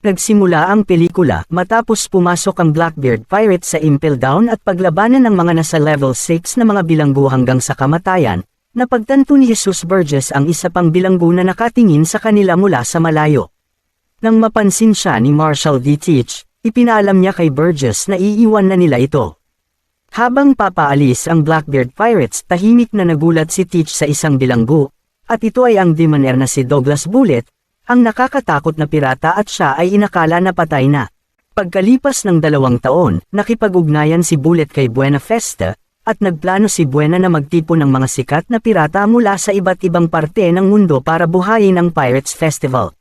Nagsimula ang pelikula matapos pumasok ang Blackbeard Pirate sa Impel Down at paglabanan ng mga nasa level 6 na mga bilanggo hanggang sa kamatayan, napagtanto ni Jesus Burgess ang isa pang bilanggo na nakatingin sa kanila mula sa malayo. Nang mapansin siya ni Marshall D. Teach, ipinaalam niya kay Burgess na iiwan na nila ito. Habang papaalis ang Blackbeard Pirates tahimik na nagulat si Teach sa isang bilanggo, at ito ay ang demoner na si Douglas Bullet, ang nakakatakot na pirata at siya ay inakala na patay na. Pagkalipas ng dalawang taon, nakipag-ugnayan si Bullet kay Buena Festa, at nagplano si Buena na magtipon ng mga sikat na pirata mula sa iba't ibang parte ng mundo para buhayin ang Pirates Festival.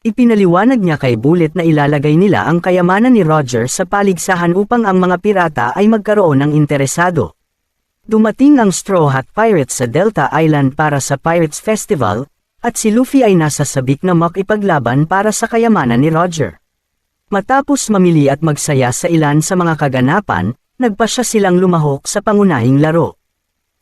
Ipinaliwanag niya kay Bullet na ilalagay nila ang kayamanan ni Roger sa paligsahan upang ang mga pirata ay magkaroon ng interesado. Dumating ang Straw Hat Pirates sa Delta Island para sa Pirates Festival, at si Luffy ay nasa sabik na makipaglaban para sa kayamanan ni Roger. Matapos mamili at magsaya sa ilan sa mga kaganapan, nagpasya silang lumahok sa pangunahing laro.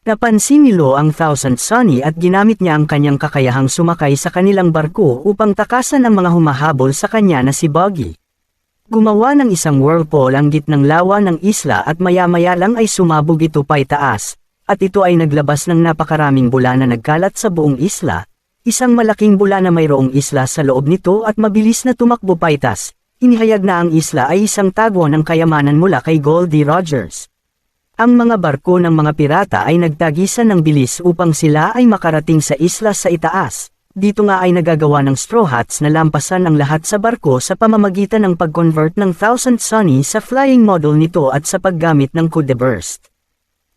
Napansin ni Lo ang Thousand Sunny at ginamit niya ang kanyang kakayahang sumakay sa kanilang barko upang takasan ang mga humahabol sa kanya na si Boggy. Gumawa ng isang whirlpool ang gitnang lawa ng isla at maya-maya lang ay sumabog ito paitaas, at ito ay naglabas ng napakaraming bula na nagkalat sa buong isla, Isang malaking bula na mayroong isla sa loob nito at mabilis na tumakbo paitas. Inihayag na ang isla ay isang tago ng kayamanan mula kay Goldie Rogers. Ang mga barko ng mga pirata ay nagtagisan ng bilis upang sila ay makarating sa isla sa itaas. Dito nga ay nagagawa ng straw hats na lampasan ang lahat sa barko sa pamamagitan ng pag-convert ng Thousand Sunny sa flying model nito at sa paggamit ng Coup de Burst.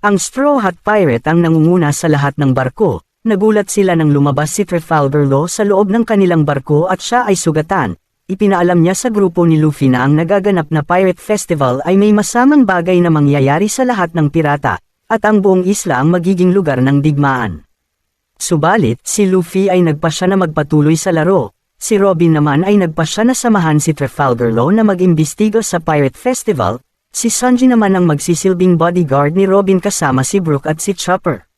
Ang Straw Hat Pirate ang nangunguna sa lahat ng barko, Nagulat sila nang lumabas si Trafalgar Law sa loob ng kanilang barko at siya ay sugatan. Ipinaalam niya sa grupo ni Luffy na ang nagaganap na Pirate Festival ay may masamang bagay na mangyayari sa lahat ng pirata, at ang buong isla ang magiging lugar ng digmaan. Subalit, si Luffy ay nagpasya na magpatuloy sa laro. Si Robin naman ay nagpasya na samahan si Trafalgar Law na mag-imbestiga sa Pirate Festival, si Sanji naman ang magsisilbing bodyguard ni Robin kasama si Brook at si Chopper.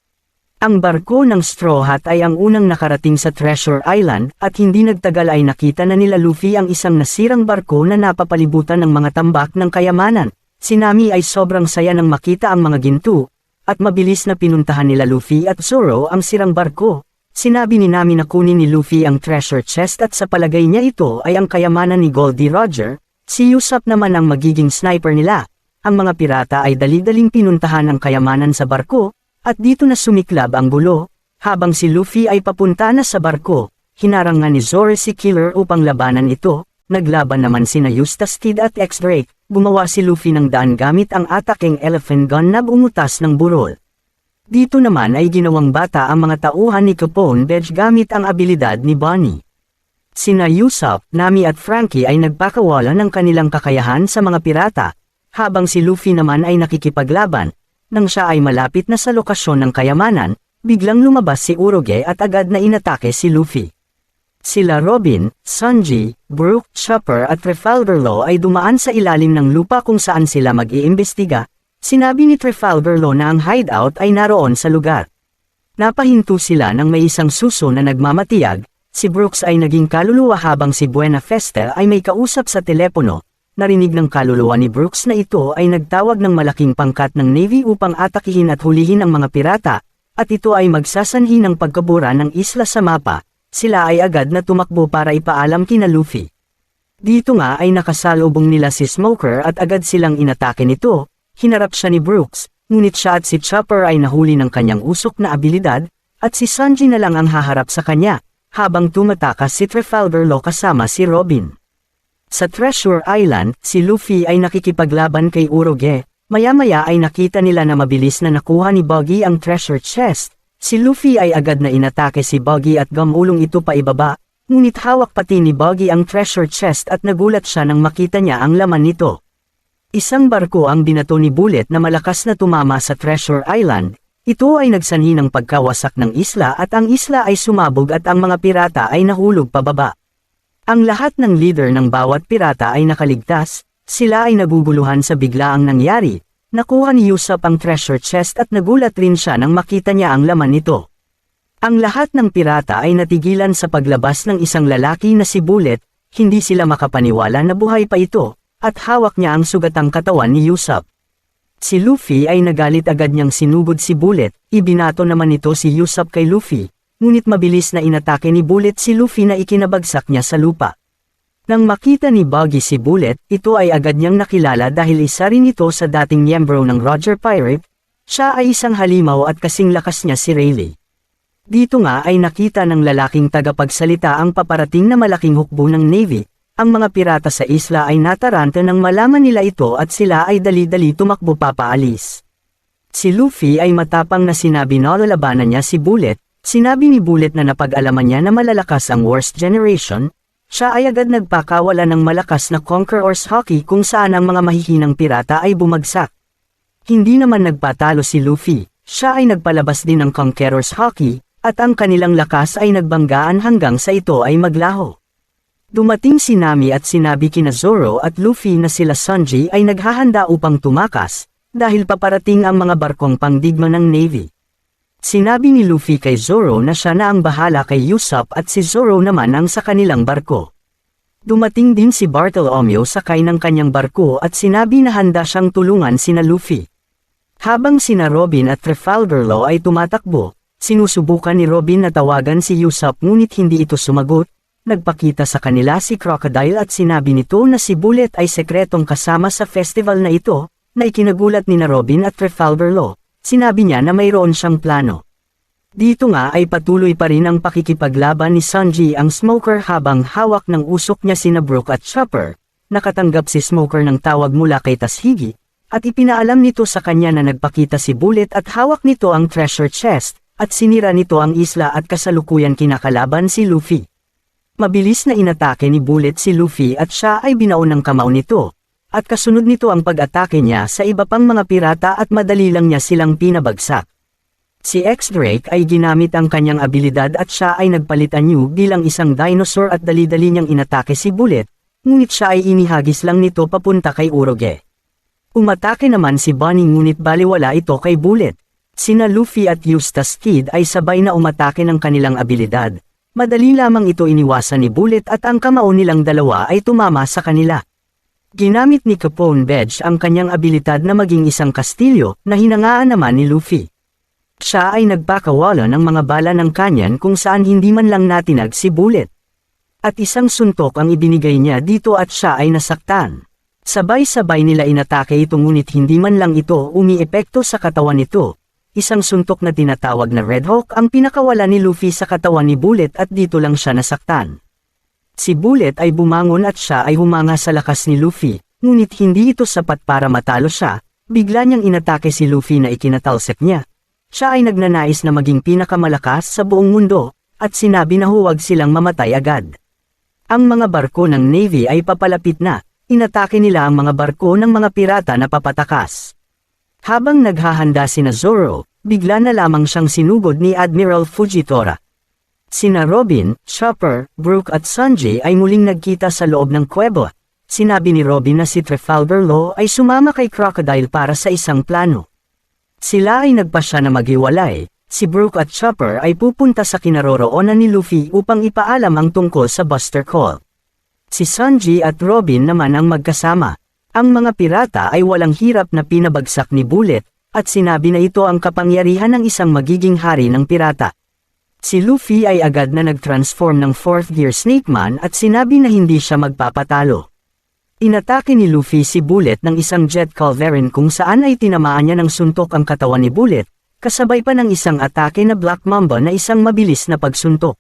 Ang barko ng Straw Hat ay ang unang nakarating sa Treasure Island at hindi nagtagal ay nakita na nila Luffy ang isang nasirang barko na napapalibutan ng mga tambak ng kayamanan. Si Nami ay sobrang saya nang makita ang mga ginto, at mabilis na pinuntahan nila Luffy at Zoro ang sirang barko. Sinabi ni Nami na kunin ni Luffy ang treasure chest at sa palagay niya ito ay ang kayamanan ni Goldie Roger, si Usopp naman ang magiging sniper nila. Ang mga pirata ay dali-daling pinuntahan ang kayamanan sa barko, at dito na sumiklab ang gulo, habang si Luffy ay papunta na sa barko, hinarang nga ni Zoro si Killer upang labanan ito, naglaban naman sina Eustace Kid at X-Drake, gumawa si Luffy ng daan gamit ang ataking elephant gun na bumutas ng burol. Dito naman ay ginawang bata ang mga tauhan ni Capone Bedge gamit ang abilidad ni Bonnie. Sina Usopp, Nami at Frankie ay nagpakawala ng kanilang kakayahan sa mga pirata, habang si Luffy naman ay nakikipaglaban, nang siya ay malapit na sa lokasyon ng kayamanan, biglang lumabas si Uroge at agad na inatake si Luffy. Sila Robin, Sanji, Brook, Chopper at Trafalgar Law ay dumaan sa ilalim ng lupa kung saan sila mag-iimbestiga. Sinabi ni Trafalgar Law na ang hideout ay naroon sa lugar. Napahinto sila nang may isang suso na nagmamatiyag, si Brooks ay naging kaluluwa habang si Buena Festa ay may kausap sa telepono, narinig ng kaluluwa ni Brooks na ito ay nagtawag ng malaking pangkat ng Navy upang atakihin at hulihin ang mga pirata, at ito ay magsasanhi ng pagkabura ng isla sa mapa, sila ay agad na tumakbo para ipaalam kina Luffy. Dito nga ay nakasalubong nila si Smoker at agad silang inatake nito, hinarap siya ni Brooks, ngunit siya at si Chopper ay nahuli ng kanyang usok na abilidad, at si Sanji na lang ang haharap sa kanya, habang tumatakas si Trafalgar Law kasama si Robin. Sa Treasure Island, si Luffy ay nakikipaglaban kay Uroge. Maya-maya ay nakita nila na mabilis na nakuha ni Buggy ang treasure chest. Si Luffy ay agad na inatake si Buggy at gamulong ito pa ibaba, ngunit hawak pati ni Buggy ang treasure chest at nagulat siya nang makita niya ang laman nito. Isang barko ang binato ni Bullet na malakas na tumama sa Treasure Island. Ito ay nagsanhi ng pagkawasak ng isla at ang isla ay sumabog at ang mga pirata ay nahulog pababa. Ang lahat ng leader ng bawat pirata ay nakaligtas, sila ay naguguluhan sa biglaang nangyari. Nakuha ni Usopp ang treasure chest at nagulat rin siya nang makita niya ang laman nito. Ang lahat ng pirata ay natigilan sa paglabas ng isang lalaki na si Bullet, hindi sila makapaniwala na buhay pa ito, at hawak niya ang sugatang katawan ni Usopp. Si Luffy ay nagalit agad niyang sinugod si Bullet, ibinato naman ito si Usopp kay Luffy, ngunit mabilis na inatake ni Bullet si Luffy na ikinabagsak niya sa lupa. Nang makita ni Buggy si Bullet, ito ay agad niyang nakilala dahil isa rin ito sa dating miyembro ng Roger Pirate, siya ay isang halimaw at kasing lakas niya si Rayleigh. Dito nga ay nakita ng lalaking tagapagsalita ang paparating na malaking hukbo ng Navy, ang mga pirata sa isla ay nataranta nang malaman nila ito at sila ay dali-dali tumakbo papaalis. Si Luffy ay matapang na sinabi na lalabanan niya si Bullet, sinabi ni Bullet na napag-alaman niya na malalakas ang Worst Generation, siya ay agad nagpakawala ng malakas na Conqueror's Hockey kung saan ang mga mahihinang pirata ay bumagsak. Hindi naman nagpatalo si Luffy, siya ay nagpalabas din ng Conqueror's Hockey, at ang kanilang lakas ay nagbanggaan hanggang sa ito ay maglaho. Dumating si Nami at sinabi kina Zoro at Luffy na sila Sanji ay naghahanda upang tumakas, dahil paparating ang mga barkong pangdigma ng Navy. Sinabi ni Luffy kay Zoro na siya na ang bahala kay Usopp at si Zoro naman ang sa kanilang barko. Dumating din si Bartolomeo sakay ng kanyang barko at sinabi na handa siyang tulungan sina Luffy. Habang sina Robin at Trafalgar Law ay tumatakbo, sinusubukan ni Robin na tawagan si Usopp ngunit hindi ito sumagot, nagpakita sa kanila si Crocodile at sinabi nito na si Bullet ay sekretong kasama sa festival na ito, na ikinagulat ni na Robin at Trafalgar Law, sinabi niya na mayroon siyang plano. Dito nga ay patuloy pa rin ang pakikipaglaban ni Sanji ang Smoker habang hawak ng usok niya sina Brook at Chopper, nakatanggap si Smoker ng tawag mula kay Tashigi, at ipinaalam nito sa kanya na nagpakita si Bullet at hawak nito ang treasure chest, at sinira nito ang isla at kasalukuyan kinakalaban si Luffy. Mabilis na inatake ni Bullet si Luffy at siya ay binaon ng kamao nito, at kasunod nito ang pag-atake niya sa iba pang mga pirata at madali lang niya silang pinabagsak. Si X-Drake ay ginamit ang kanyang abilidad at siya ay nagpalit anyo bilang isang dinosaur at dali-dali niyang inatake si Bullet, ngunit siya ay inihagis lang nito papunta kay Uroge. Umatake naman si Bonnie ngunit baliwala ito kay Bullet. Sina Luffy at Eustace Kid ay sabay na umatake ng kanilang abilidad. Madali lamang ito iniwasan ni Bullet at ang kamao nilang dalawa ay tumama sa kanila. Ginamit ni Capone Bedge ang kanyang abilidad na maging isang kastilyo na hinangaan naman ni Luffy. Siya ay nagpakawala ng mga bala ng kanyan kung saan hindi man lang natinag si Bullet. At isang suntok ang ibinigay niya dito at siya ay nasaktan. Sabay-sabay nila inatake ito ngunit hindi man lang ito umiepekto sa katawan nito. Isang suntok na tinatawag na Red Hawk ang pinakawala ni Luffy sa katawan ni Bullet at dito lang siya nasaktan. Si Bullet ay bumangon at siya ay humanga sa lakas ni Luffy, ngunit hindi ito sapat para matalo siya, bigla niyang inatake si Luffy na ikinatalsek niya. Siya ay nagnanais na maging pinakamalakas sa buong mundo, at sinabi na huwag silang mamatay agad. Ang mga barko ng Navy ay papalapit na, inatake nila ang mga barko ng mga pirata na papatakas. Habang naghahanda sina Zoro, bigla na lamang siyang sinugod ni Admiral Fujitora. Sina Robin, Chopper, Brook at Sanji ay muling nagkita sa loob ng kuweba. Sinabi ni Robin na si Trafalgar Law ay sumama kay Crocodile para sa isang plano. Sila ay nagpasya na maghiwalay, si Brook at Chopper ay pupunta sa kinaroroonan ni Luffy upang ipaalam ang tungkol sa Buster Call. Si Sanji at Robin naman ang magkasama. Ang mga pirata ay walang hirap na pinabagsak ni Bullet, at sinabi na ito ang kapangyarihan ng isang magiging hari ng pirata. Si Luffy ay agad na nag-transform ng 4th Gear Snake Man at sinabi na hindi siya magpapatalo. Inatake ni Luffy si Bullet ng isang jet culverin kung saan ay tinamaan niya ng suntok ang katawan ni Bullet, kasabay pa ng isang atake na Black Mamba na isang mabilis na pagsuntok.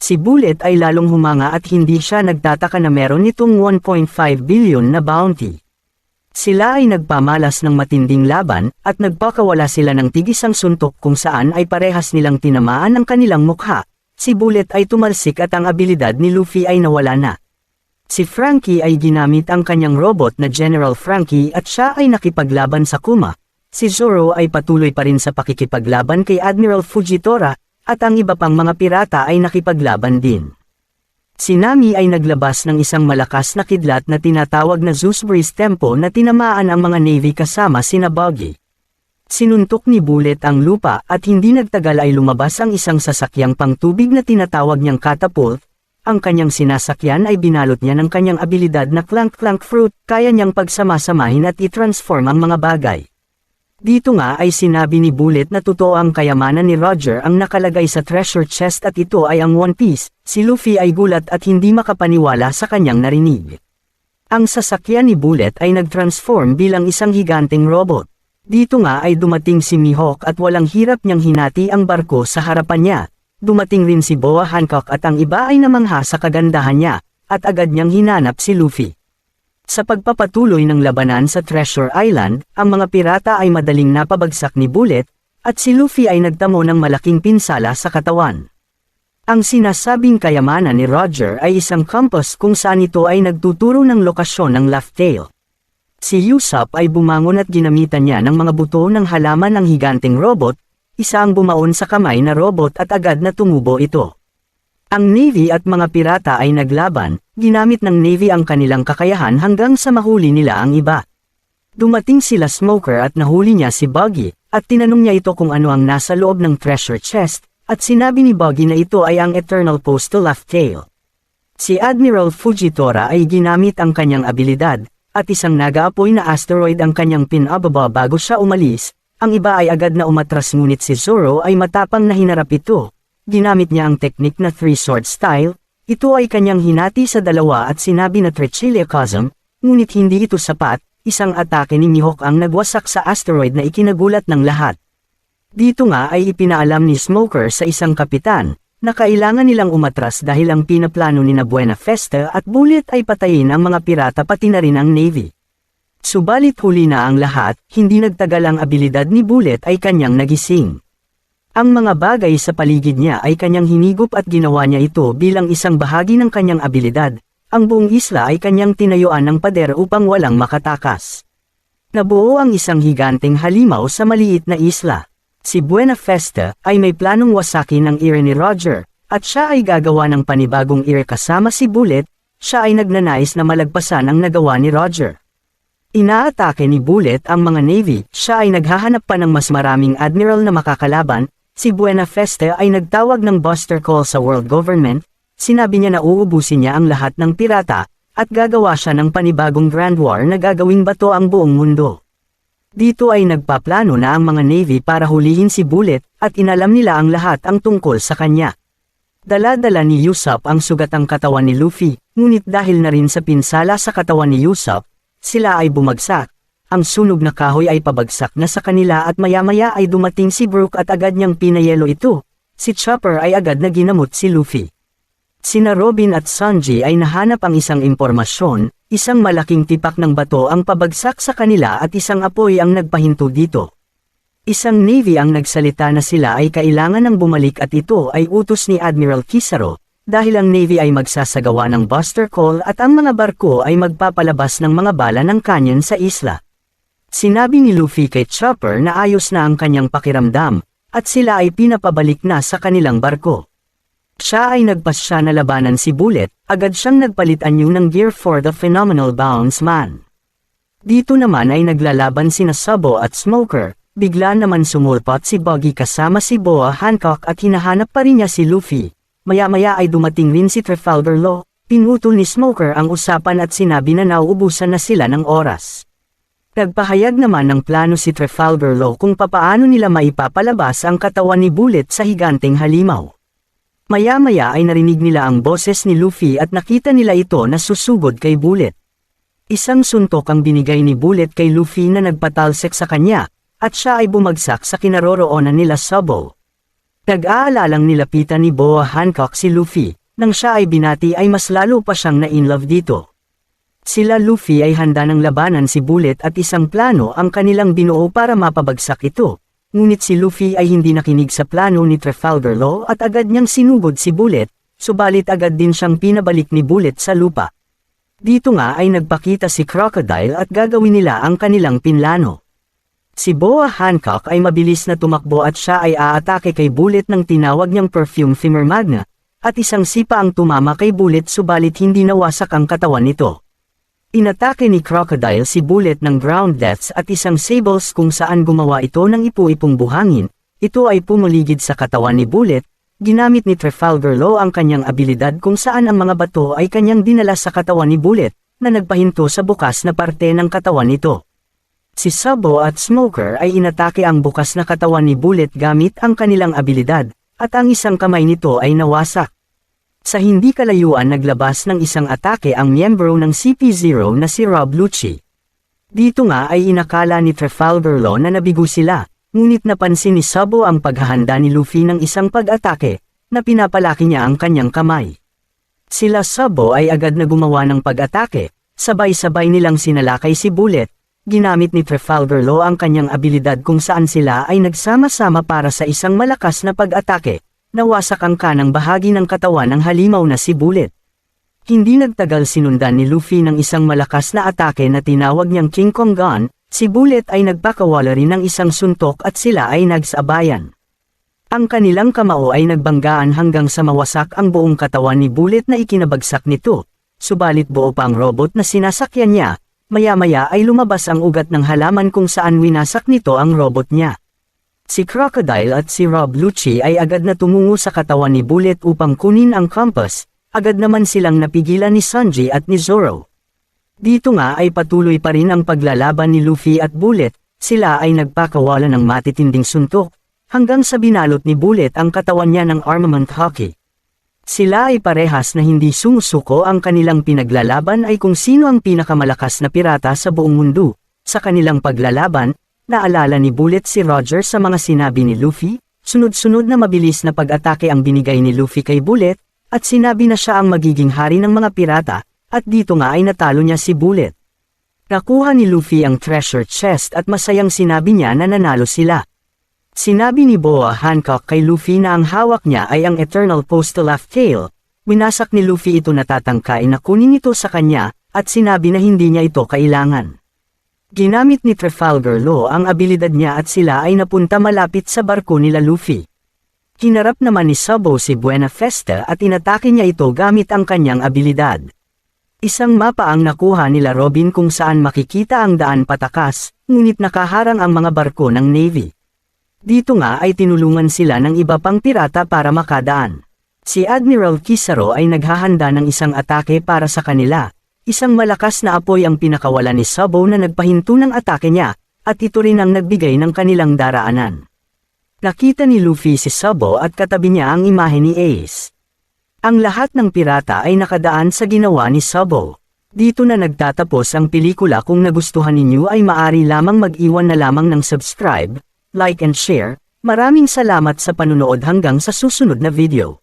Si Bullet ay lalong humanga at hindi siya nagtataka na meron nitong 1.5 billion na bounty. Sila ay nagpamalas ng matinding laban, at nagpakawala sila ng tigisang suntok kung saan ay parehas nilang tinamaan ang kanilang mukha. Si Bullet ay tumalsik at ang abilidad ni Luffy ay nawala na. Si Frankie ay ginamit ang kanyang robot na General Frankie at siya ay nakipaglaban sa Kuma. Si Zoro ay patuloy pa rin sa pakikipaglaban kay Admiral Fujitora, at ang iba pang mga pirata ay nakipaglaban din. Si Nami ay naglabas ng isang malakas na kidlat na tinatawag na Zeus Breeze Tempo na tinamaan ang mga Navy kasama sina Buggy. Sinuntok ni Bullet ang lupa at hindi nagtagal ay lumabas ang isang sasakyang pangtubig na tinatawag niyang catapult, ang kanyang sinasakyan ay binalot niya ng kanyang abilidad na clank-clank fruit, kaya niyang pagsamasamahin at i-transform ang mga bagay. Dito nga ay sinabi ni Bullet na totoo ang kayamanan ni Roger ang nakalagay sa treasure chest at ito ay ang One Piece, si Luffy ay gulat at hindi makapaniwala sa kanyang narinig. Ang sasakyan ni Bullet ay nag-transform bilang isang higanteng robot. Dito nga ay dumating si Mihawk at walang hirap niyang hinati ang barko sa harapan niya. Dumating rin si Boa Hancock at ang iba ay namangha sa kagandahan niya, at agad niyang hinanap si Luffy. Sa pagpapatuloy ng labanan sa Treasure Island, ang mga pirata ay madaling napabagsak ni Bullet, at si Luffy ay nagtamo ng malaking pinsala sa katawan. Ang sinasabing kayamanan ni Roger ay isang compass kung saan ito ay nagtuturo ng lokasyon ng Laugh Tale. Si Usopp ay bumangon at ginamitan niya ng mga buto ng halaman ng higanteng robot, isa ang bumaon sa kamay na robot at agad na tumubo ito. Ang Navy at mga pirata ay naglaban, ginamit ng Navy ang kanilang kakayahan hanggang sa mahuli nila ang iba. Dumating sila Smoker at nahuli niya si Buggy, at tinanong niya ito kung ano ang nasa loob ng treasure chest, at sinabi ni Buggy na ito ay ang Eternal Postal Laugh Tale. Si Admiral Fujitora ay ginamit ang kanyang abilidad, at isang nag-aapoy na asteroid ang kanyang pinababa bago siya umalis, ang iba ay agad na umatras ngunit si Zoro ay matapang na hinarap ito, Ginamit niya ang teknik na three-sword style, ito ay kanyang hinati sa dalawa at sinabi na Trichiliacosm, ngunit hindi ito sapat, isang atake ni Mihawk ang nagwasak sa asteroid na ikinagulat ng lahat. Dito nga ay ipinaalam ni Smoker sa isang kapitan, na kailangan nilang umatras dahil ang pinaplano ni na Buena Festa at Bullet ay patayin ang mga pirata pati na rin ang Navy. Subalit huli na ang lahat, hindi nagtagal ang abilidad ni Bullet ay kanyang nagising. Ang mga bagay sa paligid niya ay kanyang hinigop at ginawa niya ito bilang isang bahagi ng kanyang abilidad. Ang buong isla ay kanyang tinayuan ng pader upang walang makatakas. Nabuo ang isang higanteng halimaw sa maliit na isla. Si Buena Festa ay may planong wasakin ng ire ni Roger, at siya ay gagawa ng panibagong ire kasama si Bullet, siya ay nagnanais na malagpasan ang nagawa ni Roger. Inaatake ni Bullet ang mga Navy, siya ay naghahanap pa ng mas maraming admiral na makakalaban, Si Buena Feste ay nagtawag ng buster call sa world government, sinabi niya na uubusin niya ang lahat ng pirata, at gagawa siya ng panibagong Grand War na gagawing bato ang buong mundo. Dito ay nagpaplano na ang mga Navy para hulihin si Bullet, at inalam nila ang lahat ang tungkol sa kanya. Dala-dala ni Usopp ang sugatang katawan ni Luffy, ngunit dahil na rin sa pinsala sa katawan ni Usopp, sila ay bumagsak, ang sunog na kahoy ay pabagsak na sa kanila at maya-maya ay dumating si Brook at agad niyang pinayelo ito. Si Chopper ay agad na ginamot si Luffy. Sina Robin at Sanji ay nahanap ang isang impormasyon, isang malaking tipak ng bato ang pabagsak sa kanila at isang apoy ang nagpahinto dito. Isang Navy ang nagsalita na sila ay kailangan ng bumalik at ito ay utos ni Admiral Kisaro, dahil ang Navy ay magsasagawa ng buster call at ang mga barko ay magpapalabas ng mga bala ng canyon sa isla. Sinabi ni Luffy kay Chopper na ayos na ang kanyang pakiramdam, at sila ay pinapabalik na sa kanilang barko. Siya ay nagpasya na labanan si Bullet, agad siyang nagpalit anyo ng gear for the phenomenal bounce man. Dito naman ay naglalaban sina Sabo at Smoker, bigla naman sumulpot si Buggy kasama si Boa Hancock at hinahanap pa rin niya si Luffy. Maya-maya ay dumating rin si Trafalgar Law, pinutol ni Smoker ang usapan at sinabi na nauubusan na sila ng oras. Nagpahayag naman ng plano si Trafalgar Law kung papaano nila maipapalabas ang katawan ni Bullet sa higanteng halimaw. Maya-maya ay narinig nila ang boses ni Luffy at nakita nila ito na susugod kay Bullet. Isang suntok ang binigay ni Bullet kay Luffy na nagpatalsek sa kanya, at siya ay bumagsak sa kinaroroonan nila Sabo. Nag-aalalang nilapitan ni Boa Hancock si Luffy, nang siya ay binati ay mas lalo pa siyang na-in love dito. Sila Luffy ay handa ng labanan si Bullet at isang plano ang kanilang binuo para mapabagsak ito. Ngunit si Luffy ay hindi nakinig sa plano ni Trafalgar Law at agad niyang sinugod si Bullet, subalit agad din siyang pinabalik ni Bullet sa lupa. Dito nga ay nagpakita si Crocodile at gagawin nila ang kanilang pinlano. Si Boa Hancock ay mabilis na tumakbo at siya ay aatake kay Bullet ng tinawag niyang perfume Femur Magna, at isang sipa ang tumama kay Bullet subalit hindi nawasak ang katawan nito. Inatake ni Crocodile si Bullet ng ground deaths at isang sables kung saan gumawa ito ng ipu-ipong buhangin, ito ay pumuligid sa katawan ni Bullet, ginamit ni Trafalgar Law ang kanyang abilidad kung saan ang mga bato ay kanyang dinala sa katawan ni Bullet, na nagpahinto sa bukas na parte ng katawan nito. Si Sabo at Smoker ay inatake ang bukas na katawan ni Bullet gamit ang kanilang abilidad, at ang isang kamay nito ay nawasak. Sa hindi kalayuan naglabas ng isang atake ang miyembro ng CP0 na si Rob Lucci. Dito nga ay inakala ni Trafalgar Law na nabigo sila, ngunit napansin ni Sabo ang paghahanda ni Luffy ng isang pag-atake, na pinapalaki niya ang kanyang kamay. Sila Sabo ay agad na gumawa ng pag-atake, sabay-sabay nilang sinalakay si Bullet, ginamit ni Trafalgar Law ang kanyang abilidad kung saan sila ay nagsama-sama para sa isang malakas na pag-atake, nawasak ang kanang bahagi ng katawan ng halimaw na si Bullet. Hindi nagtagal sinundan ni Luffy ng isang malakas na atake na tinawag niyang King Kong Gun, Si Bullet ay nagpakawala rin ng isang suntok at sila ay nagsabayan. Ang kanilang kamao ay nagbanggaan hanggang sa mawasak ang buong katawan ni Bullet na ikinabagsak nito, subalit buo pa ang robot na sinasakyan niya, maya-maya ay lumabas ang ugat ng halaman kung saan winasak nito ang robot niya. Si Crocodile at si Rob Lucci ay agad na tumungo sa katawan ni Bullet upang kunin ang compass, agad naman silang napigilan ni Sanji at ni Zoro. Dito nga ay patuloy pa rin ang paglalaban ni Luffy at Bullet, sila ay nagpakawala ng matitinding suntok, hanggang sa binalot ni Bullet ang katawan niya ng armament hockey. Sila ay parehas na hindi sumusuko ang kanilang pinaglalaban ay kung sino ang pinakamalakas na pirata sa buong mundo. Sa kanilang paglalaban, naalala ni Bullet si Roger sa mga sinabi ni Luffy, sunod-sunod na mabilis na pag-atake ang binigay ni Luffy kay Bullet, at sinabi na siya ang magiging hari ng mga pirata, at dito nga ay natalo niya si Bullet. Nakuha ni Luffy ang treasure chest at masayang sinabi niya na nanalo sila. Sinabi ni Boa Hancock kay Luffy na ang hawak niya ay ang Eternal Postal Laugh Tail. Winasak ni Luffy ito natatangkay na kunin ito sa kanya, at sinabi na hindi niya ito kailangan. Ginamit ni Trafalgar Law ang abilidad niya at sila ay napunta malapit sa barko nila Luffy. Hinarap naman ni Sabo si Buena Festa at inatake niya ito gamit ang kanyang abilidad. Isang mapa ang nakuha nila Robin kung saan makikita ang daan patakas, ngunit nakaharang ang mga barko ng Navy. Dito nga ay tinulungan sila ng iba pang pirata para makadaan. Si Admiral Kisaro ay naghahanda ng isang atake para sa kanila. Isang malakas na apoy ang pinakawala ni Sabo na nagpahinto ng atake niya, at ito rin ang nagbigay ng kanilang daraanan. Nakita ni Luffy si Sabo at katabi niya ang imahe ni Ace. Ang lahat ng pirata ay nakadaan sa ginawa ni Sabo. Dito na nagtatapos ang pelikula kung nagustuhan ninyo ay maari lamang mag-iwan na lamang ng subscribe, like and share. Maraming salamat sa panunood hanggang sa susunod na video.